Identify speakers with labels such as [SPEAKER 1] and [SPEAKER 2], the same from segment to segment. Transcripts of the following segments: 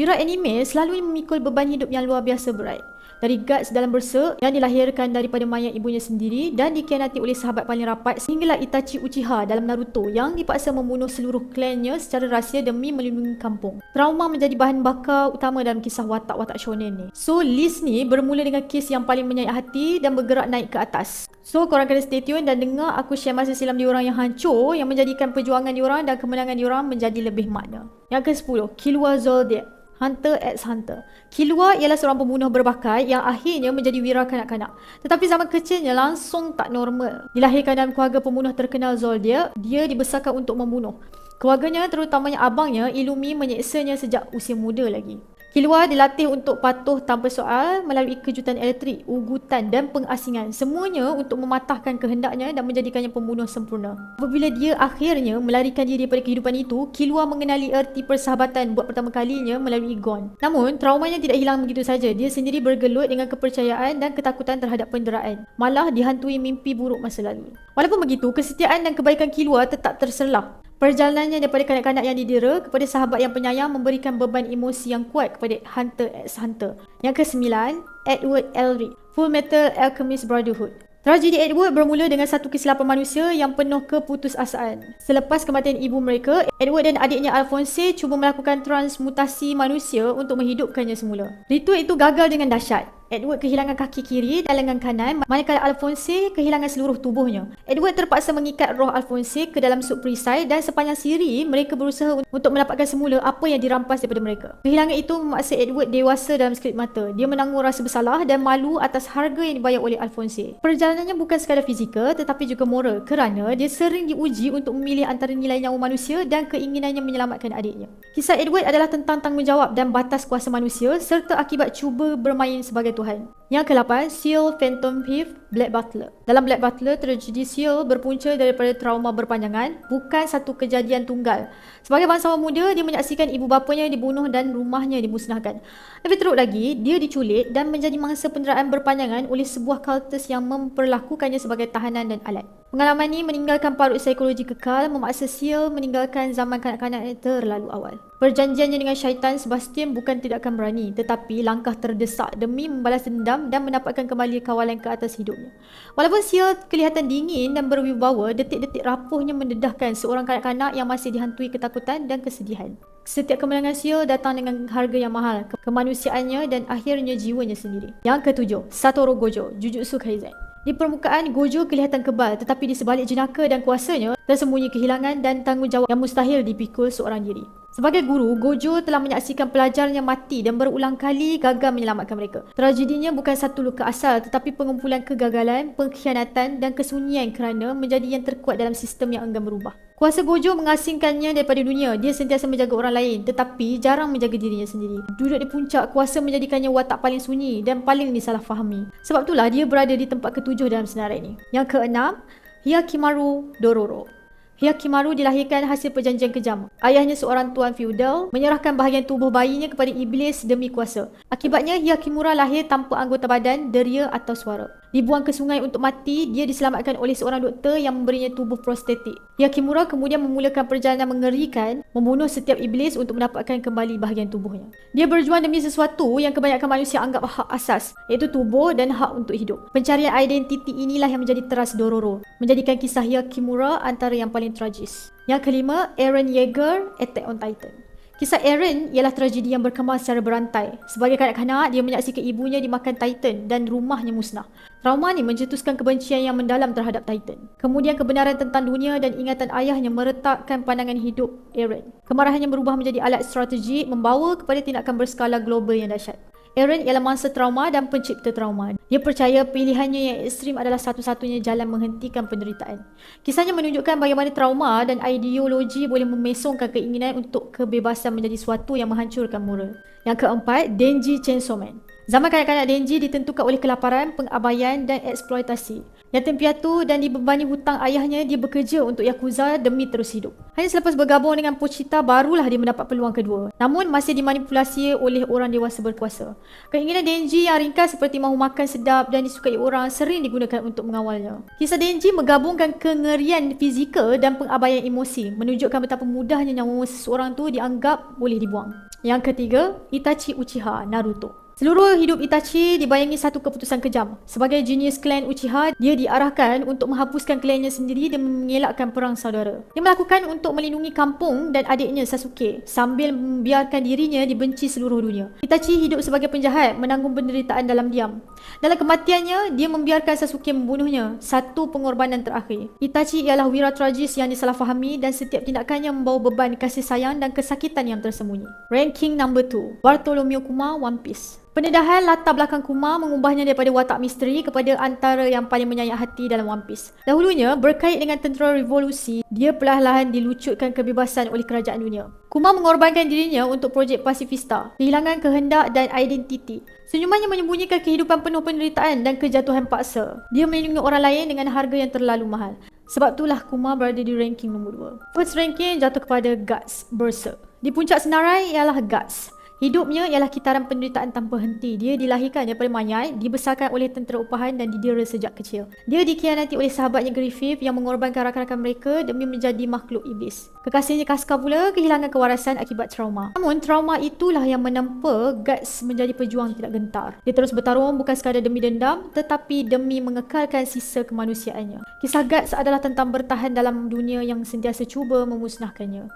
[SPEAKER 1] Wira anime selalu memikul beban hidup yang luar biasa berat dari Guts dalam Berserk yang dilahirkan daripada mayat ibunya sendiri dan dikhianati oleh sahabat paling rapat sehinggalah Itachi Uchiha dalam Naruto yang dipaksa membunuh seluruh klannya secara rahsia demi melindungi kampung. Trauma menjadi bahan bakar utama dalam kisah watak-watak shonen ni. So list ni bermula dengan kes yang paling menyayat hati dan bergerak naik ke atas. So korang kena stay tune dan dengar aku share masa silam diorang yang hancur yang menjadikan perjuangan diorang dan kemenangan diorang menjadi lebih makna. Yang ke-10, Killua Zoldyck. Hunter x Hunter. Killua ialah seorang pembunuh berbakat yang akhirnya menjadi wira kanak-kanak. Tetapi zaman kecilnya langsung tak normal. Dilahirkan dalam keluarga pembunuh terkenal Zoldyck, dia dibesarkan untuk membunuh. Keluarganya terutamanya abangnya Ilumi menyeksanya sejak usia muda lagi. Kilua dilatih untuk patuh tanpa soal melalui kejutan elektrik, ugutan dan pengasingan. Semuanya untuk mematahkan kehendaknya dan menjadikannya pembunuh sempurna. Apabila dia akhirnya melarikan diri daripada kehidupan itu, Kilua mengenali erti persahabatan buat pertama kalinya melalui Gon. Namun, traumanya tidak hilang begitu saja. Dia sendiri bergelut dengan kepercayaan dan ketakutan terhadap penderaan. Malah dihantui mimpi buruk masa lalu. Walaupun begitu, kesetiaan dan kebaikan Kilua tetap terselah. Perjalanannya daripada kanak-kanak yang didera kepada sahabat yang penyayang memberikan beban emosi yang kuat kepada Hunter x Hunter. Yang kesembilan, Edward Elric, Full Metal Alchemist Brotherhood. Tragedi Edward bermula dengan satu kesilapan manusia yang penuh keputusasaan. Selepas kematian ibu mereka, Edward dan adiknya Alphonse cuba melakukan transmutasi manusia untuk menghidupkannya semula. Ritual itu gagal dengan dahsyat. Edward kehilangan kaki kiri dan lengan kanan manakala Alphonse kehilangan seluruh tubuhnya. Edward terpaksa mengikat roh Alphonse ke dalam sub perisai dan sepanjang siri mereka berusaha untuk mendapatkan semula apa yang dirampas daripada mereka. Kehilangan itu memaksa Edward dewasa dalam sekelip mata. Dia menanggung rasa bersalah dan malu atas harga yang dibayar oleh Alphonse. Perjalanannya bukan sekadar fizikal tetapi juga moral kerana dia sering diuji untuk memilih antara nilai nyawa manusia dan keinginannya menyelamatkan adiknya. Kisah Edward adalah tentang tanggungjawab dan batas kuasa manusia serta akibat cuba bermain sebagai 都很 Yang ke-8, Seal Phantom Thief Black Butler. Dalam Black Butler, tragedi Seal berpunca daripada trauma berpanjangan, bukan satu kejadian tunggal. Sebagai bangsawan muda, dia menyaksikan ibu bapanya dibunuh dan rumahnya dimusnahkan. Lebih teruk lagi, dia diculik dan menjadi mangsa penderaan berpanjangan oleh sebuah kultus yang memperlakukannya sebagai tahanan dan alat. Pengalaman ini meninggalkan parut psikologi kekal, memaksa Seal meninggalkan zaman kanak-kanak terlalu awal. Perjanjiannya dengan syaitan Sebastian bukan tidak akan berani, tetapi langkah terdesak demi membalas dendam dan mendapatkan kembali kawalan ke atas hidupnya. Walaupun Seal kelihatan dingin dan berwibawa, detik-detik rapuhnya mendedahkan seorang kanak-kanak yang masih dihantui ketakutan dan kesedihan. Setiap kemenangan Seal datang dengan harga yang mahal, kemanusiaannya dan akhirnya jiwanya sendiri. Yang ketujuh, Satoru Gojo, Jujutsu Kaisen. Di permukaan, Gojo kelihatan kebal tetapi di sebalik jenaka dan kuasanya tersembunyi kehilangan dan tanggungjawab yang mustahil dipikul seorang diri. Sebagai guru, Gojo telah menyaksikan pelajarnya mati dan berulang kali gagal menyelamatkan mereka. Tragedinya bukan satu luka asal tetapi pengumpulan kegagalan, pengkhianatan dan kesunyian kerana menjadi yang terkuat dalam sistem yang enggan berubah. Kuasa Gojo mengasingkannya daripada dunia. Dia sentiasa menjaga orang lain tetapi jarang menjaga dirinya sendiri. Duduk di puncak, kuasa menjadikannya watak paling sunyi dan paling disalahfahami. Sebab itulah dia berada di tempat ketujuh dalam senarai ini. Yang keenam, Hyakimaru Dororo. Hyakimaru dilahirkan hasil perjanjian kejam. Ayahnya seorang tuan feudal menyerahkan bahagian tubuh bayinya kepada iblis demi kuasa. Akibatnya Hyakimura lahir tanpa anggota badan, deria atau suara. Dibuang ke sungai untuk mati, dia diselamatkan oleh seorang doktor yang memberinya tubuh prostetik. Hyakimura kemudian memulakan perjalanan mengerikan, membunuh setiap iblis untuk mendapatkan kembali bahagian tubuhnya. Dia berjuang demi sesuatu yang kebanyakan manusia anggap hak asas, iaitu tubuh dan hak untuk hidup. Pencarian identiti inilah yang menjadi teras Dororo, menjadikan kisah Hyakimura antara yang paling tragis. Yang kelima, Eren Yeager, Attack on Titan. Kisah Eren ialah tragedi yang berkembang secara berantai. Sebagai kanak-kanak, dia menyaksikan ibunya dimakan Titan dan rumahnya musnah. Trauma ni mencetuskan kebencian yang mendalam terhadap Titan. Kemudian kebenaran tentang dunia dan ingatan ayahnya meretakkan pandangan hidup Eren. Kemarahannya berubah menjadi alat strategi membawa kepada tindakan berskala global yang dahsyat. Aaron ialah mangsa trauma dan pencipta trauma. Dia percaya pilihannya yang ekstrim adalah satu-satunya jalan menghentikan penderitaan. Kisahnya menunjukkan bagaimana trauma dan ideologi boleh memesongkan keinginan untuk kebebasan menjadi suatu yang menghancurkan moral. Yang keempat, Denji Chainsaw Man. Zaman kanak-kanak Denji ditentukan oleh kelaparan, pengabaian dan eksploitasi. Yatim piatu dan dibebani hutang ayahnya, dia bekerja untuk Yakuza demi terus hidup. Hanya selepas bergabung dengan Pochita, barulah dia mendapat peluang kedua. Namun, masih dimanipulasi oleh orang dewasa berkuasa. Keinginan Denji yang ringkas seperti mahu makan sedap dan disukai orang sering digunakan untuk mengawalnya. Kisah Denji menggabungkan kengerian fizikal dan pengabaian emosi, menunjukkan betapa mudahnya nyawa seseorang tu dianggap boleh dibuang. Yang ketiga, Itachi Uchiha Naruto. Seluruh hidup Itachi dibayangi satu keputusan kejam. Sebagai genius klan Uchiha, dia diarahkan untuk menghapuskan klannya sendiri dan mengelakkan perang saudara. Dia melakukan untuk melindungi kampung dan adiknya Sasuke sambil membiarkan dirinya dibenci seluruh dunia. Itachi hidup sebagai penjahat, menanggung penderitaan dalam diam. Dalam kematiannya, dia membiarkan Sasuke membunuhnya. Satu pengorbanan terakhir. Itachi ialah wira tragis yang disalahfahami dan setiap tindakannya membawa beban kasih sayang dan kesakitan yang tersembunyi. Ranking number 2. Bartolomeo Kuma One Piece. Pendedahan latar belakang Kuma mengubahnya daripada watak misteri kepada antara yang paling menyayat hati dalam One Piece. Dahulunya, berkait dengan tentera revolusi, dia perlahan-lahan dilucutkan kebebasan oleh kerajaan dunia. Kuma mengorbankan dirinya untuk projek Pacifista, kehilangan kehendak dan identiti. Senyumannya menyembunyikan kehidupan penuh penderitaan dan kejatuhan paksa. Dia melindungi orang lain dengan harga yang terlalu mahal. Sebab itulah Kuma berada di ranking nombor 2. First ranking jatuh kepada Guts Berserk. Di puncak senarai ialah Guts. Hidupnya ialah kitaran penderitaan tanpa henti. Dia dilahirkan daripada mayat, dibesarkan oleh tentera upahan dan didera sejak kecil. Dia dikhianati oleh sahabatnya Griffith yang mengorbankan rakan-rakan mereka demi menjadi makhluk iblis. Kekasihnya Kaskar pula kehilangan kewarasan akibat trauma. Namun trauma itulah yang menempa Guts menjadi pejuang tidak gentar. Dia terus bertarung bukan sekadar demi dendam tetapi demi mengekalkan sisa kemanusiaannya. Kisah Guts adalah tentang bertahan dalam dunia yang sentiasa cuba memusnahkannya.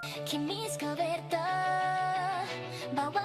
[SPEAKER 2] Bawa